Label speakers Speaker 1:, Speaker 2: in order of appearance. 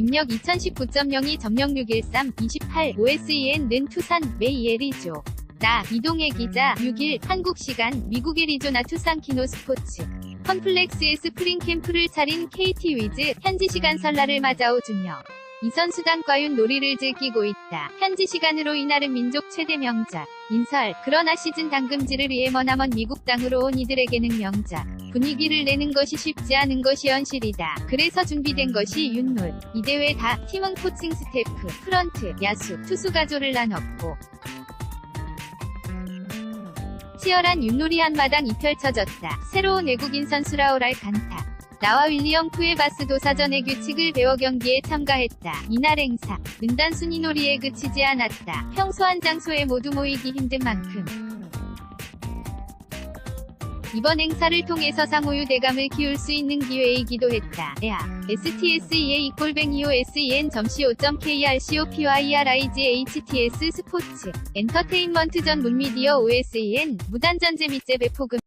Speaker 1: 입력 2019.02 점령 613 28 OSEN는 투산 메이에리조 나 이동혜 기자 6일 한국 시간 미국 애리조나 투산 키노 스포츠. 컴플렉스에 스프링 캠프를 차린 KT 위즈 현지 시간 설날을 맞아 오준영 이 선수단 과윤 놀이를 즐기고 있다. 현지 시간으로 이날은 민족 최대 명작 인설 그러나 시즌 당금지를 위해 머나먼 미국 땅으로 온 이들에게는 명작 분위기를 내는 것이 쉽지 않은 것이 현실이다. 그래서 준비된 것이 윤놀. 이 대회 다 팀원 코칭 스태프, 프런트, 야수, 투수 가조를 나눴고 치열한 윷놀이 한마당 이 펼쳐졌다. 새로운 외국인 선수 라오랄 간타. 나와 윌리엄 쿠에바스 도사전의 규칙을 배워 경기에 참가했다. 이날 행사, 는 단순히 놀이에 그치지 않았다. 평소 한 장소에 모두 모이기 힘든 만큼. 이번 행사를 통해서 상호유 대감을 키울 수 있는 기회이기도 했다. 야, STSEA 꼴뱅이 OSEN 점시 5.KRCOPYRIGHTS 스포츠 엔터테인먼트 전 문미디어 OSEN 무단전 재미제 배포금